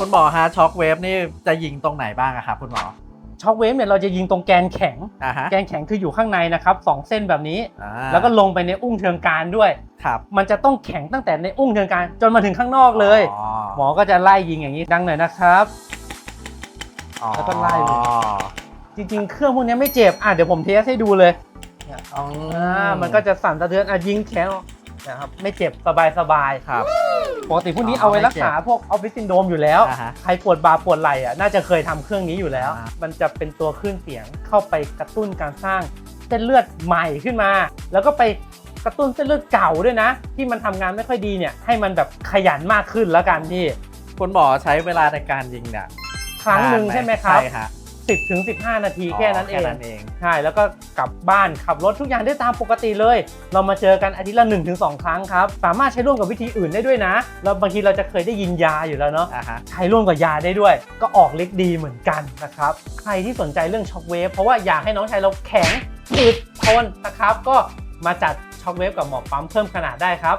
คุณหมอฮะช็อคเวฟนี่จะยิงตรงไหนบ้างอะครับคุณหมอ ช็อคเวฟเนี่ยเราจะยิงตรงแกนแข็ง อ่าฮะ แกนแข็งคืออยู่ข้างในนะครับสองเส้นแบบนี้ อ่าแล้วก็ลงไปในอุ้งเชิงกรานด้วย ครับมันจะต้องแข็งตั้งแต่ในอุ้งเชิงกรานจนมาถึงข้างนอกเลย อ๋อหมอก็จะไล่ยิงอย่างนี้ดังหน่อยนะครับ อ๋อแล้วก็ไล่เลย จริงๆ เครื่องพวกนี้ไม่เจ็บอะเดี๋ยวผมเทสให้ดูเลย อ๋ออ่ามันก็จะสั่นสะเทือนอะยิงแขนออก นะครับไม่เจ็บสบายสบายๆครับ ปกติพวกนี้อ๋อเอาไว้ไม่รักษาเจ็บพวกออฟฟิศซินโดรมอยู่แล้ว อ่าฮะใครปวดบ่าปวดไหล่อะน่าจะเคยทำเครื่องนี้อยู่แล้ว อ่ามันจะเป็นตัวคลื่นเสียงเข้าไปกระตุ้นการสร้างเส้นเลือดใหม่ขึ้นมา แล้วก็ไปกระตุ้นเส้นเลือดเก่าด้วยนะ ที่มันทำงานไม่ค่อยดีเนี่ยให้มันแบบขยันมากขึ้นแล้วกันพี่คุณหมอใช้เวลาในการยิงเนี่ยครั้งหนึ่งาใช่ไหมครับ ใช่ฮะ 10ถึง15 นาทีแค่นั้นเอแค่งนั้นเอง ใช่ แล้วก็กลับบ้านขับรถทุกอย่างได้ตามปกติเลย เรามาเจอกันอาทิตย์ละ 1-2ถึงครั้งครับ สามารถใช้ร่วมกับวิธีอื่นได้ด้วยนะแล้วบางทีเราจะเคยได้ยินยาอยู่แล้วเนาะอ่าฮะใช้ร่วมกับยาได้ด้วย ก็ออกฤทธิ์ดีเหมือนกันนะครับ ใครที่สนใจเรื่องช็อคเวฟเพราะว่าอยากให้น้องชายเราแข็งอึดทนนะครับ ก็มาจัดช็อคเวฟกับหมอปั๊มเพิ่มขนาดได้ครับ